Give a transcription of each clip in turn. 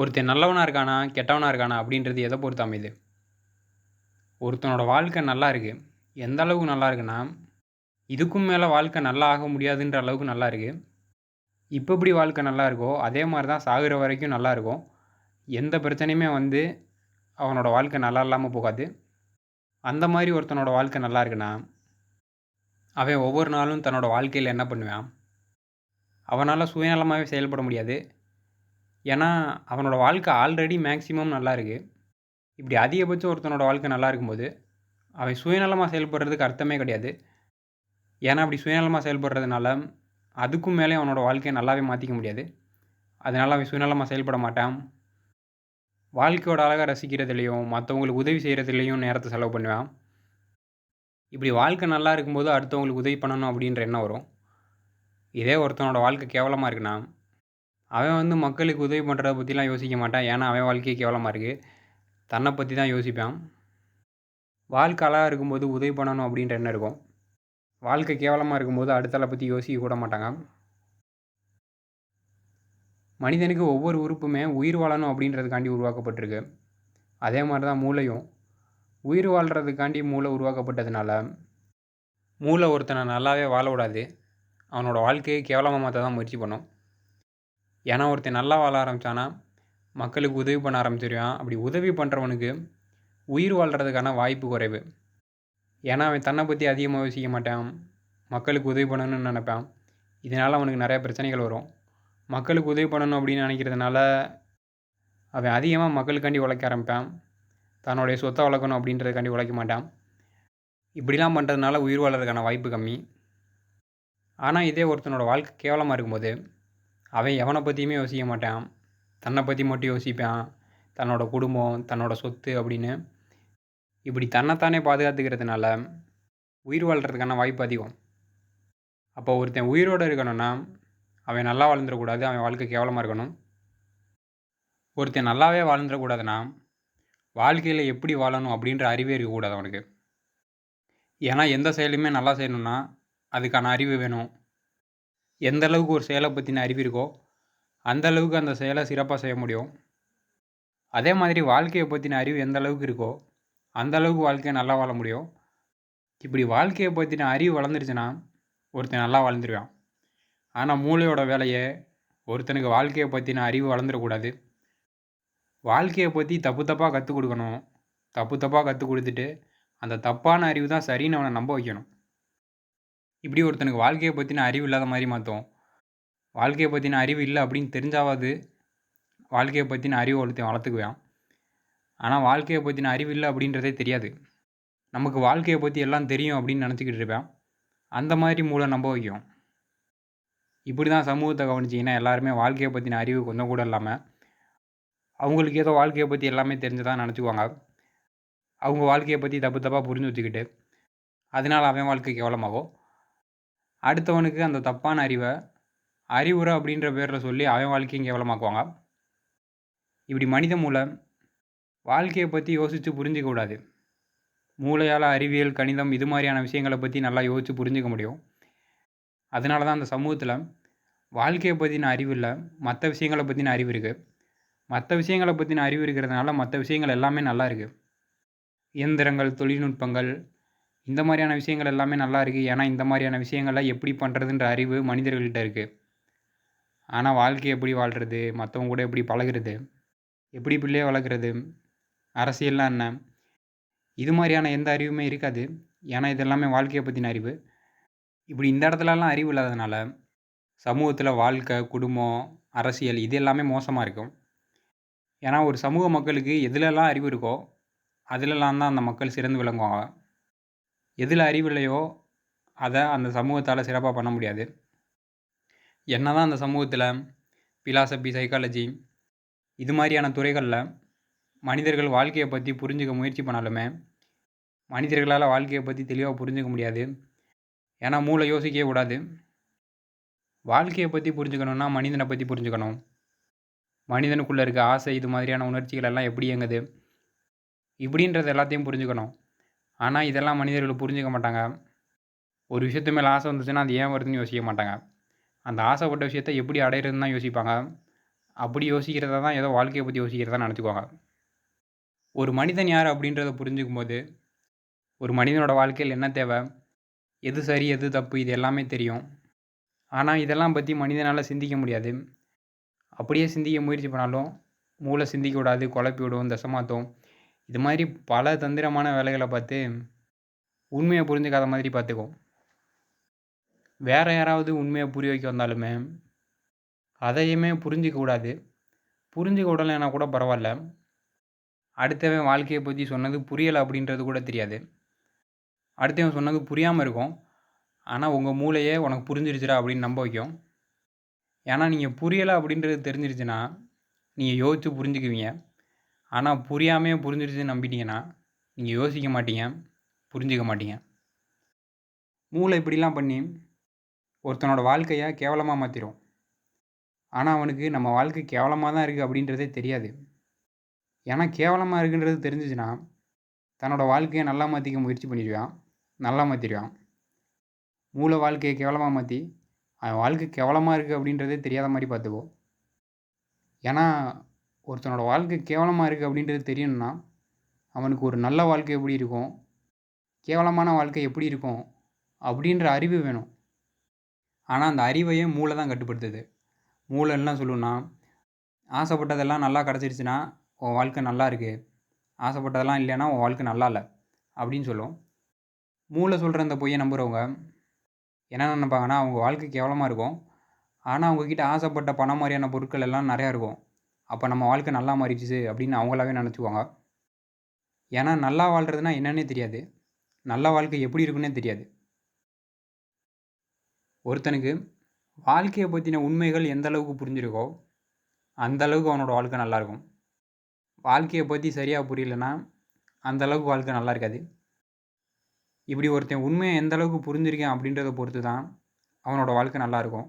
ஒருத்தன் நல்லவனாக இருக்கானா கெட்டவனாக இருக்கானா அப்படின்றது எதை பொறுத்து அமையுது ஒருத்தனோட வாழ்க்கை நல்லா இருக்குது எந்த அளவுக்கு நல்லா இருக்குன்னா இதுக்கும் மேலே வாழ்க்கை நல்லா ஆக முடியாதுன்ற அளவுக்கு நல்லா இருக்குது இப்போ எப்படி வாழ்க்கை நல்லா இருக்கோ அதே மாதிரி தான் சாகுற வரைக்கும் நல்லா இருக்கும். எந்த பிரச்சனையுமே வந்து அவனோட வாழ்க்கை நல்லா இல்லாமல் போகாது. அந்த மாதிரி ஒருத்தனோட வாழ்க்கை நல்லா இருக்குன்னா அவன் ஒவ்வொரு நாளும் தன்னோட வாழ்க்கையில் என்ன பண்ணுவான்? அவனால் சுயநலமாகவே செயல்பட முடியாது. ஏன்னா அவனோட வாழ்க்கை ஆல்ரெடி மேக்ஸிமம் நல்லா இருக்குது இப்படி அதிகபட்சம் ஒருத்தனோட வாழ்க்கை நல்லா இருக்கும்போது அவன் சுயநலமாக செயல்படுறதுக்கு அர்த்தமே கிடையாது. ஏன்னா அப்படி சுயநலமாக செயல்படுறதுனால அதுக்கும் மேலே அவனோட வாழ்க்கையை நல்லாவே மாற்றிக்க முடியாது. அதனால் அவன் சுயநலமாக செயல்பட மாட்டான். வாழ்க்கையோட அழகாக ரசிக்கிறதுலையும் மற்றவங்களுக்கு உதவி செய்கிறதுலையும் நேரத்தை செலவு பண்ணுவான். இப்படி வாழ்க்கை நல்லா இருக்கும்போது அடுத்தவங்களுக்கு உதவி பண்ணணும் அப்படின்ற எண்ணம் வரும். இதே ஒருத்தனோட வாழ்க்கை கேவலமாக இருக்குன்னா அவன் வந்து மக்களுக்கு உதவி பண்ணுறத பற்றிலாம் யோசிக்க மாட்டான். ஏன்னா அவன் வாழ்க்கையே கேவலமாக இருக்குது தன்னை பற்றி தான் யோசிப்பான். வாழ்க்கை அழகாக இருக்கும்போது உதவி பண்ணணும் அப்படின்ற எண்ணம் இருக்கும். வாழ்க்கை கேவலமாக இருக்கும்போது அடுத்தளை பற்றி யோசிக்க கூட மாட்டாங்க. மனிதனுக்கு ஒவ்வொரு உறுப்புமே உயிர் வாழணும் அப்படின்றதுக்காண்டி உருவாக்கப்பட்டிருக்கு. அதே மாதிரி தான் மூளையும். உயிர் வாழ்கிறதுக்காண்டி மூளை உருவாக்கப்பட்டதுனால மூளை ஒருத்தனை நல்லாவே வாழ விடாது. அவனோட வாழ்க்கையை கேவலமாக மாற்ற தான் முயற்சி பண்ணும். ஏன்னா ஒருத்தன் நல்லா வாழ ஆரம்பித்தானா மக்களுக்கு உதவி பண்ண ஆரம்பிச்சிருவான். அப்படி உதவி பண்ணுறவனுக்கு உயிர் வாழ்கிறதுக்கான வாய்ப்பு குறைவு. ஏன்னா அவன் தன்னை பற்றி அதிகமாக யோசிக்க மாட்டான். மக்களுக்கு உதவி பண்ணணும்னு நினைப்பான். இதனால் அவனுக்கு நிறைய பிரச்சனைகள் வரும். மக்களுக்கு உதவி பண்ணணும் அப்படின்னு நினைக்கிறதுனால அவன் அதிகமாக மக்களுக்காண்டி உழைக்க ஆரம்பிப்பான். தன்னுடைய சொத்தை வளர்க்கணும் அப்படின்றதுக்காண்டி உழைக்க மாட்டான். இப்படிலாம் பண்ணுறதுனால உயிர் வாழறதுக்கான வாய்ப்பு கம்மி. ஆனால் இதே ஒருத்தனோட வாழ்க்கை கேவலமாக இருக்கும்போது அவன் எவனை பற்றியுமே யோசிக்க மாட்டான். தன்னை பற்றி மட்டும் யோசிப்பான். தன்னோட குடும்பம் தன்னோட சொத்து அப்படின்னு. இப்படி தன்னைத்தானே பாதுகாத்துக்கிறதுனால உயிர் வாழ்கிறதுக்கான வாய்ப்பு அதிகம். அப்போ ஒருத்தன் உயிரோடு இருக்கணும்னா அவன் நல்லா வாழ்ந்துடக்கூடாது அவன் வாழ்க்கை கேவலமாக இருக்கணும். ஒருத்தன் நல்லாவே வாழ்ந்துடக்கூடாதுன்னா வாழ்க்கையில் எப்படி வாழணும் அப்படின்ற அறிவே இருக்கக்கூடாது அவனுக்கு. ஏன்னா எந்த செயலுமே நல்லா செய்யணும்னா அதுக்கான அறிவு வேணும். எந்த அளவுக்கு ஒரு செயலை பற்றின அறிவு இருக்கோ அந்த அளவுக்கு அந்த செயலை சிறப்பாக செய்ய முடியும். அதே மாதிரி வாழ்க்கையை பற்றின அறிவு எந்த அளவுக்கு இருக்கோ அந்த அளவுக்கு வாழ்க்கையை நல்லா வாழ முடியும். இப்படி வாழ்க்கையை பற்றின அறிவு வளர்ந்துருச்சுன்னா ஒருத்தன் நல்லா வாழ்ந்துருவான். ஆனால் மூளையோட வேலையை ஒருத்தனுக்கு வாழ்க்கையை பற்றின அறிவு வளர்ந்துடக்கூடாது. வாழ்க்கையை பற்றி தப்பு தப்பாக கற்றுக் கொடுக்கணும். தப்பு தப்பாக கற்றுக் கொடுத்துட்டு அந்த தப்பான அறிவு தான் சரின்னு அவனை நம்ப வைக்கணும். இப்படி ஒருத்தனுக்கு வாழ்க்கையை பற்றின அறிவு இல்லாத மாதிரி மாற்றும் வாழ்க்கையை பற்றின அறிவு இல்லை அப்படின்னு தெரிஞ்சாவது வாழ்க்கையை பற்றின அறிவு ஒருத்தன் வளர்த்துக்குவேன். ஆனால் வாழ்க்கையை பற்றின அறிவு இல்லை அப்படின்றதே தெரியாது. நமக்கு வாழ்க்கையை பற்றி எல்லாம் தெரியும் அப்படின்னு நினச்சிக்கிட்டு இருப்பேன். அந்த மாதிரி மூளை நம்ப வைக்கும். இப்படி தான் சமூகத்தை கவனிச்சிங்கன்னா எல்லாருமே வாழ்க்கையை பற்றின அறிவு கொஞ்சம் கூட இல்லாமல் அவங்களுக்கு ஏதோ வாழ்க்கையை பற்றி எல்லாமே தெரிஞ்சதான் நினச்சிக்குவாங்க. அவங்க வாழ்க்கையை பற்றி தப்பு தப்பாக புரிஞ்சு வச்சுக்கிட்டு அதனால் அவன் வாழ்க்கை கேவலமாகும் அடுத்தவனுக்கு அந்த தப்பான அறிவை அறிவுரை அப்படின்ற பேரில் சொல்லி அவன் வாழ்க்கையும் கேவலமாக்குவாங்க. இப்படி மனித மூளை வாழ்க்கையை பற்றி யோசித்து புரிஞ்சிக்கூடாது மூளையால் அறிவியல் கணிதம் இது மாதிரியான விஷயங்களை பற்றி நல்லா யோசித்து புரிஞ்சிக்க முடியும். அதனால தான் அந்த சமூகத்தில் வாழ்க்கையை பற்றின அறிவு இல்லை மற்ற விஷயங்களை பற்றின அறிவு இருக்குது மற்ற விஷயங்களை பற்றின அறிவு இருக்கிறதுனால மற்ற விஷயங்கள் எல்லாமே நல்லா இருக்குது இயந்திரங்கள் தொழில்நுட்பங்கள் இந்த மாதிரியான விஷயங்கள் எல்லாமே நல்லா இருக்குது ஏன்னா இந்த மாதிரியான விஷயங்களை எப்படி பண்ணுறதுன்ற அறிவு மனிதர்கள்கிட்ட இருக்குது ஆனால் வாழ்க்கை எப்படி வாழ்கிறது மற்றவங்க கூட எப்படி பழகிறது? எப்படி பிள்ளையை வளர்க்குறது? அரசியல்லாம் என்ன? இது மாதிரியான எந்த அறிவுமே இருக்காது. ஏன்னா இது எல்லாமே வாழ்க்கையை பற்றின அறிவு. இப்படி இந்த இடத்துலலாம் அறிவு இல்லாததுனால சமூகத்தில் வாழ்க்கை குடும்பம் அரசியல் இது எல்லாமே மோசமாக இருக்கும். ஏன்னா ஒரு சமூக மக்களுக்கு எதுலெல்லாம் அறிவு இருக்கோ அதிலெல்லாம் தான் அந்த மக்கள் சிறந்து விளங்குவாங்க. எதில் அறிவு இல்லையோ அதை அந்த சமூகத்தால் சிறப்பாக பண்ண முடியாது. என்ன தான் அந்த சமூகத்தில் பிலாசபி சைக்காலஜி இது மாதிரியான துறைகளில் மனிதர்கள் வாழ்க்கையை பற்றி புரிஞ்சுக்க முயற்சி பண்ணாலுமே மனிதர்களால் வாழ்க்கையை பற்றி தெளிவாக புரிஞ்சுக்க முடியாது. ஏன்னா மூளை யோசிக்கவே கூடாது. வாழ்க்கையை பற்றி புரிஞ்சுக்கணுன்னா மனிதனை பற்றி புரிஞ்சுக்கணும். மனிதனுக்குள்ளே இருக்க ஆசை இது மாதிரியான உணர்ச்சிகள் எல்லாம் எப்படி இயங்குது? இப்படின்றது எல்லாத்தையும் புரிஞ்சுக்கணும். ஆனால் இதெல்லாம் மனிதர்கள் புரிஞ்சுக்க மாட்டாங்க. ஒரு விஷயத்து மேலே ஆசை வந்துச்சுன்னா அது ஏன் வருதுன்னு யோசிக்க மாட்டாங்க. அந்த ஆசைப்பட்ட விஷயத்த எப்படி அடையிறதுன்னு தான் யோசிப்பாங்க. அப்படி யோசிக்கிறத தான் ஏதோ வாழ்க்கையை பற்றி யோசிக்கிறதா நினச்சிக்குவாங்க. ஒரு மனிதன் யார் அப்படின்றத புரிஞ்சுக்கும் போது ஒரு மனிதனோட வாழ்க்கையில் என்ன தேவை? எது சரி எது தப்பு? இது எல்லாமே தெரியும். ஆனால் இதெல்லாம் பற்றி மனிதனால் சிந்திக்க முடியாது. அப்படியே சிந்திக்க முயற்சி பண்ணாலும் மூளை சிந்திக்க விடாது குழப்பி விடும் தசமாத்தும் இது மாதிரி பல தந்திரமான வேலைகளை பார்த்து உண்மையை புரிஞ்சுக்காத மாதிரி பார்த்துக்கும் வேறு யாராவது உண்மையை புரிய வைக்க வந்தாலுமே அதையுமே புரிஞ்சிக்க கூடாது. புரிஞ்சுக்க விடலைன்னா கூட பரவாயில்ல. அடுத்தவன் வாழ்க்கையை பற்றி சொன்னது புரியலை அப்படின்றது கூட தெரியாது. அடுத்தவன் சொன்னது புரியாமல் இருக்கும். ஆனால் உங்கள் மூளையே உனக்கு புரிஞ்சிருச்சுடா அப்படின்னு நம்ப வைக்கும். ஏன்னா நீங்கள் புரியலை அப்படின்றது தெரிஞ்சிருச்சுன்னா நீங்கள் யோசித்து புரிஞ்சுக்குவீங்க. ஆனால் புரியாமையே புரிஞ்சிருச்சுன்னு நம்பிட்டீங்கன்னா நீங்கள் யோசிக்க மாட்டீங்க புரிஞ்சிக்க மாட்டீங்க. மூளை இப்படிலாம் பண்ணி ஒருத்தனோட வாழ்க்கையை கேவலமாக மாற்றிடும் ஆனால் அவனுக்கு நம்ம வாழ்க்கை கேவலமாக தான் இருக்குது அப்படின்றதே தெரியாது. ஏன்னா கேவலமாக இருக்குன்றது தெரிஞ்சிச்சுன்னா தன்னோட வாழ்க்கையை நல்லா மாற்றிக்க முயற்சி பண்ணிடுவான் நல்லா மாற்றிடுவான் மூளை வாழ்க்கையை கேவலமாக மாற்றி அவன் வாழ்க்கை கேவலமாக இருக்குது அப்படின்றதே தெரியாத மாதிரி பார்த்துப்போம் ஏன்னா ஒருத்தனோட வாழ்க்கை கேவலமாக இருக்குது அப்படின்றது தெரியணும்னா அவனுக்கு ஒரு நல்ல வாழ்க்கை எப்படி இருக்கும்? கேவலமான வாழ்க்கை எப்படி இருக்கும்? அப்படின்ற அறிவு வேணும். ஆனால் அந்த அறிவையே மூளை தான் கட்டுப்படுத்துது. மூளை என்ன சொல்லுன்னா ஆசைப்பட்டதெல்லாம் நல்லா கிடச்சிருச்சுன்னா உன் வாழ்க்கை நல்லா இருக்குது ஆசைப்பட்டதெல்லாம் இல்லைன்னா உன் வாழ்க்கை நல்லா இல்லை. அப்படின்னு சொல்லும். மூளை சொல்கிற அந்த பொய்யை நம்புகிறவங்க என்ன நினைப்பாங்கன்னா அவங்க வாழ்க்கை கேவலமாக இருக்கும். ஆனால் அவங்கக்கிட்ட ஆசைப்பட்ட பணம் மாதிரியான பொருட்கள் எல்லாம் நிறையா இருக்கும். அப்போ நம்ம வாழ்க்கை நல்லா மாறிடுச்சு அப்படின்னு அவங்களாவே நினச்சிக்குவாங்க. ஏன்னா நல்லா வாழ்கிறதுனா என்னன்னே தெரியாது. நல்ல வாழ்க்கை எப்படி இருக்குன்னே தெரியாது. ஒருத்தனுக்கு வாழ்க்கையை பற்றின உண்மைகள் எந்த அளவுக்கு புரிஞ்சிருக்கோ அந்த அளவுக்கு அவனோட வாழ்க்கை நல்லாயிருக்கும் வாழ்க்கையை பற்றி சரியாக புரியலன்னா அந்த அளவுக்கு வாழ்க்கை நல்லா இருக்காது. இப்படி ஒருத்தன் உண்மையை எந்த அளவுக்கு புரிஞ்சிருக்கேன் அப்படின்றத பொறுத்து தான் அவனோட வாழ்க்கை நல்லாயிருக்கும்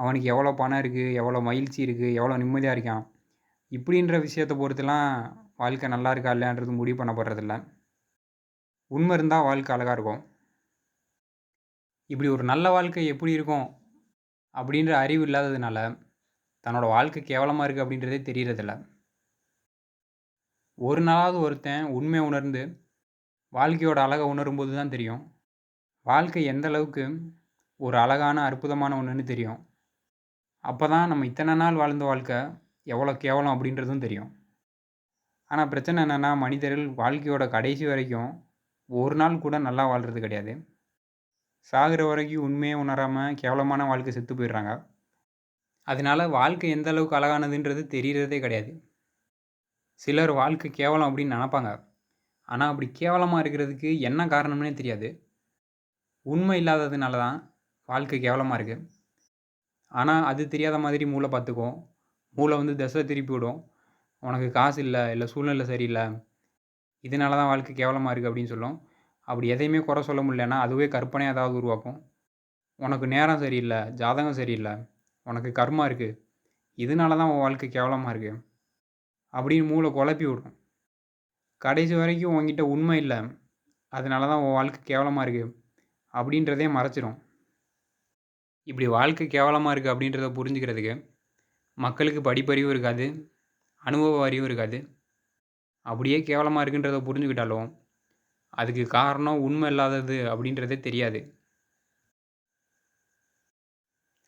அவனுக்கு எவ்வளோ பணம் இருக்குது எவ்வளோ மகிழ்ச்சி இருக்குது எவ்வளோ நிம்மதியாக இருக்கான். இப்படின்ற விஷயத்தை பொறுத்துலாம் வாழ்க்கை நல்லா இருக்கா இல்லையான்றது முடிவு பண்ணப்படுறதில்ல. உண்மை இருந்தால் வாழ்க்கை அழகாக இருக்கும். இப்படி ஒரு நல்ல வாழ்க்கை எப்படி இருக்கும் அப்படின்ற அறிவு இல்லாததுனால தன்னோட வாழ்க்கை கேவலமாக இருக்குது அப்படின்றதே தெரியறதில்ல. ஒரு நாளாவது ஒருத்தன் உண்மை உணர்ந்து வாழ்க்கையோட அழகை உணரும்போது தான் தெரியும். வாழ்க்கை எந்த அளவுக்கு ஒரு அழகான அற்புதமான ஒன்றுன்னு தெரியும். அப்போ தான் நம்ம இத்தனை நாள் வாழ்ந்த வாழ்க்கை எவ்வளோ கேவலம் அப்படின்றதும் தெரியும். ஆனால் பிரச்சனை என்னென்னா மனிதர்கள் வாழ்க்கையோட கடைசி வரைக்கும் ஒரு நாள் கூட நல்லா வாழ்கிறது கிடையாது. சாகிற வரைக்கும் உண்மையே உணராமல் கேவலமான வாழ்க்கை செத்து போயிடுறாங்க. அதனால வாழ்க்கை எந்த அளவுக்கு அழகானதுன்றது தெரிகிறதே கிடையாது. சிலர் வாழ்க்கை கேவலம் அப்படின்னு நினப்பாங்க. ஆனால் அப்படி கேவலமாக இருக்கிறதுக்கு என்ன காரணம்னே தெரியாது. உண்மை இல்லாததுனால தான் வாழ்க்கை கேவலமாக இருக்குது ஆனால் அது தெரியாத மாதிரி மூளை பார்த்துக்கும் மூளை வந்து திசை திருப்பி விடும். உனக்கு காசு இல்லை இல்லை சூழ்நிலை சரியில்லை இதனால தான் வாழ்க்கை கேவலமாக இருக்குது அப்படின்னு சொல்லும். அப்படி எதையுமே குறை சொல்ல முடியலன்னா அதுவே கற்பனை ஏதாவது உருவாக்கும். உனக்கு நேரம் சரியில்லை ஜாதகம் சரியில்லை உனக்கு கர்மா இருக்குது இதனால தான் உன் வாழ்க்கை கேவலமாக இருக்குது அப்படின்னு மூளை குழப்பி விடும். கடைசி வரைக்கும் உன்கிட்ட உண்மை இல்லை அதனால தான் உன் வாழ்க்கை கேவலமாக இருக்குது அப்படின்றதே மறைச்சிரும். இப்படி வாழ்க்கை கேவலமாக இருக்குது அப்படின்றத புரிஞ்சுக்கிறதுக்கு மக்களுக்கு படிப்பறிவும் இருக்காது அனுபவ அறிவும் இருக்காது. அப்படியே கேவலமாக இருக்குன்றத புரிஞ்சுக்கிட்டாலும் அதுக்கு காரணம் உண்மை இல்லாதது அப்படின்றதே தெரியாது.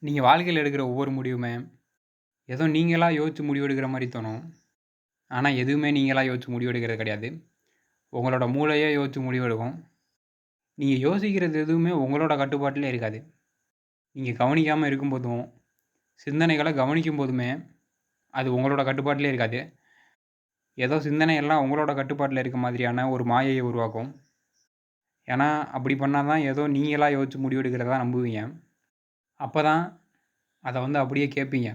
நீங்கள் வாழ்க்கையில் எடுக்கிற ஒவ்வொரு முடிவுமே ஏதோ நீங்களாக யோசித்து முடிவு எடுக்கிற மாதிரி தோணும். ஆனால் எதுவுமே நீங்களாக யோசித்து முடிவு எடுக்கிறது கிடையாது. உங்களோட மூளையே யோசித்து முடிவு எடுக்கும் நீங்கள் யோசிக்கிறது எதுவுமே உங்களோட கட்டுப்பாட்டிலே இருக்காது. நீங்கள் கவனிக்காமல் இருக்கும்போதும் சிந்தனைகளை கவனிக்கும் போதுமே அது உங்களோட கட்டுப்பாட்டிலே இருக்காது. ஏதோ சிந்தனை எல்லாம் உங்களோட கட்டுப்பாட்டில் இருக்க மாதிரியான ஒரு மாயையை உருவாக்கும். ஏன்னா அப்படி பண்ணால் தான் ஏதோ நீங்களாக யோசித்து முடிவெடுக்கிறதா நம்புவீங்க. அப்போ தான் அதை வந்து அப்படியே கேட்பீங்க.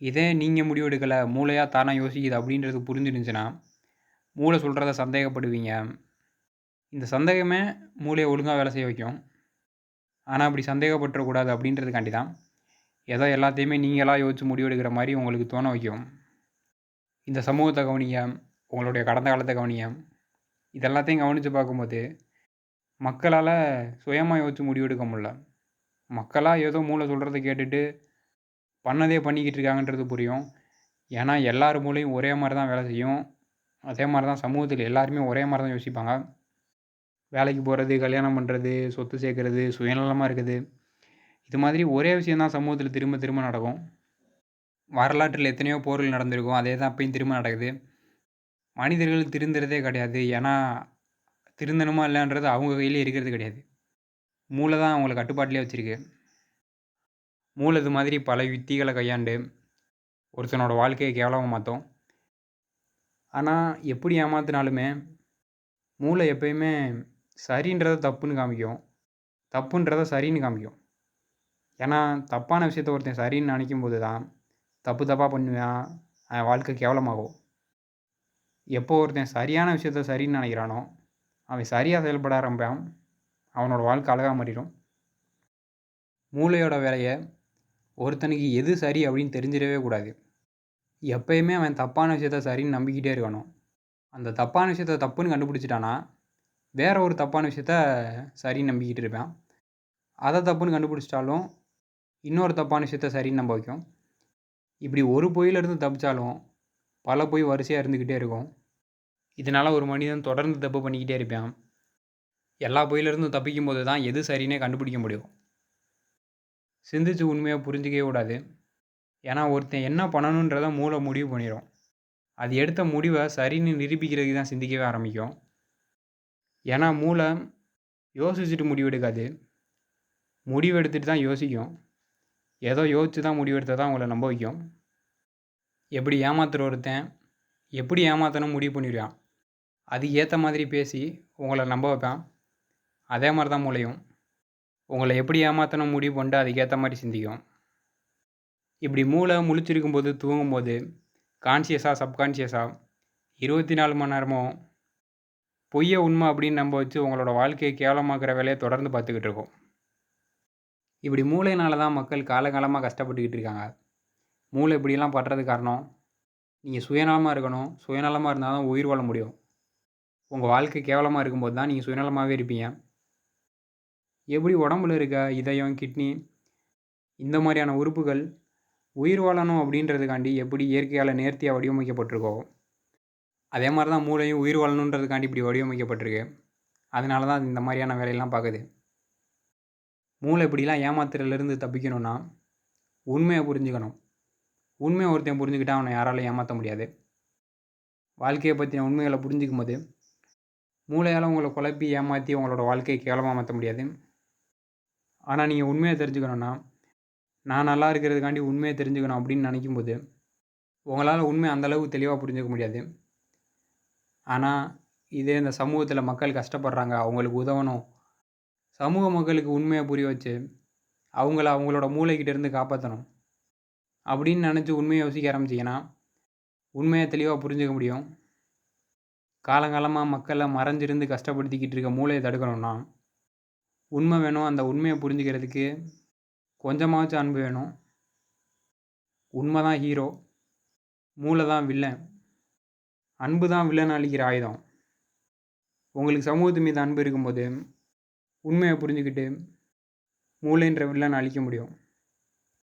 இதே நீங்கள் முடிவெடுக்கலை மூளையாக தானாக யோசிக்குது அப்படின்றது புரிஞ்சிருந்துச்சுன்னா மூளை சொல்கிறத சந்தேகப்படுவீங்க. இந்த சந்தேகமே மூளையை ஒழுங்காக வேலை செய்ய வைக்கும். ஆனால் அப்படி சந்தேகப்பட்டுறக்கூடாது அப்படின்றதுக்காண்டி தான் ஏதோ எல்லாத்தையுமே நீங்களாக யோசித்து முடிவெடுக்கிற மாதிரி உங்களுக்கு தோண வைக்கும். இந்த சமூகத்தை கவனிங்க உங்களுடைய கடந்த காலத்தை கவனிங்க. இதெல்லாத்தையும் கவனித்து பார்க்கும்போது மக்களால் சுயமாக யோசித்து முடிவெடுக்க முடில மக்களாக ஏதோ மூளை சொல்கிறத கேட்டுட்டு பண்ணதே பண்ணிக்கிட்டு இருக்காங்கன்றது புரியும். ஏன்னா எல்லார் மூலையும் ஒரே மாதிரி தான் வேலை செய்யும். அதே மாதிரி தான் சமூகத்தில் எல்லாருமே ஒரே மாதிரி தான் யோசிப்பாங்க. வேலைக்கு போகிறது கல்யாணம் பண்ணுறது சொத்து சேர்க்குறது சுயநலமாக இருக்குது. இது மாதிரி ஒரே விஷயம் தான் சமூகத்தில் திரும்ப திரும்ப நடக்கும். வரலாற்றில் எத்தனையோ போர்கள் நடந்திருக்கும். அதே தான் அப்பயும் திரும்ப நடக்குது. மனிதர்கள் திருந்துறதே கிடையாது. ஏன்னா திருந்தணுமா இல்லைன்றது அவங்க கையிலே இருக்கிறது கிடையாது. மூளை தான் அவங்கள கட்டுப்பாட்டிலே வச்சுருக்கு. மூளை இது மாதிரி பல யுத்திகளை கையாண்டு ஒருத்தனோட வாழ்க்கையை கேவலமாக மாற்றும் ஆனால் எப்படி ஏமாத்தினாலுமே மூளை எப்பயுமே சரின்றதை தப்புன்னு காமிக்கும். தப்புன்றதை சரின்னு காமிக்கும். ஏன்னா தப்பான விஷயத்த ஒருத்தன் சரின்னு நினைக்கும் போது தான் தப்பு தப்பாக பண்ணுவான். அவன் வாழ்க்கை கேவலமாகும். எப்போ ஒருத்தன் சரியான விஷயத்த சரின்னு நினைக்கிறானோ அவன் சரியாக செயல்பட ஆரம்பிப்பான். அவனோட வாழ்க்கை அழகாக மாறிடும். மூளையோட வேலையை ஒருத்தனுக்கு எது சரி அப்படின்னு தெரிஞ்சிடவே கூடாது. எப்பயுமே அவன் தப்பான விஷயத்த சரின்னு நம்பிக்கிட்டே இருக்கணும். அந்த தப்பான விஷயத்த தப்புன்னு கண்டுபிடிச்சிட்டானா வேறு ஒரு தப்பான விஷயத்த சரின்னு நம்பிக்கிட்டு இருப்பேன். அதை தப்புன்னு கண்டுபிடிச்சிட்டாலும் இன்னொரு தப்பான விஷயத்த சரின்னு நம்ப வைக்கும். இப்படி ஒரு பொயிலிருந்து தப்பிச்சாலும் பல பொய் வரிசையாக இருந்துக்கிட்டே இருக்கும். இதனால் ஒரு மனிதன் தொடர்ந்து தப்பு பண்ணிக்கிட்டே இருப்பான். எல்லா பொயிலிருந்தும் தப்பிக்கும் போது தான் எது சரின்னே கண்டுபிடிக்க முடியும். சிந்திச்சு உண்மையாக புரிஞ்சிக்கவே கூடாது. ஏன்னா ஒருத்தன் என்ன பண்ணணுன்றத மூளை முடிவு பண்ணிடும் அது எடுத்த முடிவை சரின்னு நிரூபிக்கிறதுக்கு தான் சிந்திக்கவே ஆரம்பிக்கும். ஏன்னா மூளை யோசிச்சுட்டு முடிவெடுக்காது. முடிவெடுத்துட்டு தான் யோசிக்கும். ஏதோ யோசிச்சு தான் முடிவெடுத்தால் தான் உங்களை நம்ப வைக்கும். எப்படி ஏமாத்துற ஒருத்தன் எப்படி ஏமாத்தணும் முடிவு பண்ணிடுவான். அது ஏற்ற மாதிரி பேசி உங்களை நம்ப வைப்பான். அதே மாதிரி தான் மூளையும். உங்களை எப்படி ஏமாத்தணும் முடிவு பண்ணிட்டு அதுக்கேற்ற மாதிரி சிந்திக்கும். இப்படி மூளை முழிச்சிருக்கும்போது தூங்கும்போது கான்சியஸாக சப்கான்ஷியஸாக இருபத்தி நாலு மணி நேரமும் பொய்யை உண்மை அப்படின்னு நம்ப வச்சு உங்களோட வாழ்க்கையை கேவலமாக்குற வேலையை தொடர்ந்து பார்த்துக்கிட்டு இருக்கோம். இப்படி மூளையினால தான் மக்கள் காலகாலமாக கஷ்டப்பட்டுக்கிட்டு இருக்காங்க. மூளை இப்படிலாம் பண்ணுறது காரணம் நீங்கள் சுயநலமாக இருக்கணும். சுயநலமாக இருந்தால் தான் உயிர் வாழ முடியும். உங்கள் வாழ்க்கை கேவலமாக இருக்கும்போது தான் நீங்கள் சுயநலமாகவே இருப்பீங்க. எப்படி உடம்புல இருக்க இதயம் கிட்னி இந்த மாதிரியான உறுப்புகள் உயிர் வாழணும் அப்படின்றதுக்காண்டி எப்படி இயற்கையால் நேர்த்தியாக வடிவமைக்கப்பட்டிருக்கோம் அதே மாதிரி தான் மூளையும் உயிர் வாழணுன்றதுக்காண்டி இப்படி வடிவமைக்கப்பட்டிருக்கு. அதனால தான் இந்த மாதிரியான வேலையெல்லாம் பார்க்குது. மூளை இப்படிலாம் ஏமாத்துறதுலேருந்து தப்பிக்கணும்னா உண்மையை புரிஞ்சுக்கணும். உண்மையை ஒருத்தன் புரிஞ்சுக்கிட்டா அவனை யாராலையும் ஏமாற்ற முடியாது. வாழ்க்கையை பற்றின உண்மைகளை புரிஞ்சிக்கும் போது மூளையால் உங்களை குழப்பி ஏமாற்றி உங்களோட வாழ்க்கையை கேவலமாக மாற்ற முடியாது. ஆனால் நீங்கள் உண்மையை தெரிஞ்சுக்கணுன்னா நான் நல்லா இருக்கிறதுக்காண்டி உண்மையை தெரிஞ்சுக்கணும் அப்படின்னு நினைக்கும்போது உங்களால் உண்மை அந்தளவுக்கு தெளிவாக புரிஞ்சுக்க முடியாது. ஆனால் இதே இந்த சமூகத்தில் மக்கள் கஷ்டப்படுறாங்க அவங்களுக்கு உதவணும். சமூக மக்களுக்கு உண்மையை புரிய வச்சு அவங்கள அவங்களோட மூளைக்கிட்டேருந்து காப்பாற்றணும் அப்படின்னு நினச்சி உண்மையை யோசிக்க ஆரம்பிச்சிங்கன்னா உண்மையை தெளிவாக புரிஞ்சுக்க முடியும். காலங்காலமாக மக்களை மறைஞ்சிருந்து கஷ்டப்படுத்திக்கிட்டு இருக்க மூளையை தடுக்கணும்னா உண்மை வேணும் அந்த உண்மையை புரிஞ்சுக்கிறதுக்கு கொஞ்சமாச்சும் அன்பு வேணும். உண்மை தான் ஹீரோ மூளை தான் வில்லன் அன்பு தான் வில்லன் அழிக்கிற ஆயுதம். உங்களுக்கு சமூகத்து மீது அன்பு இருக்கும்போது உண்மையை புரிஞ்சுக்கிட்டு மூளைன்ற வில்லன் அழிக்க முடியும்.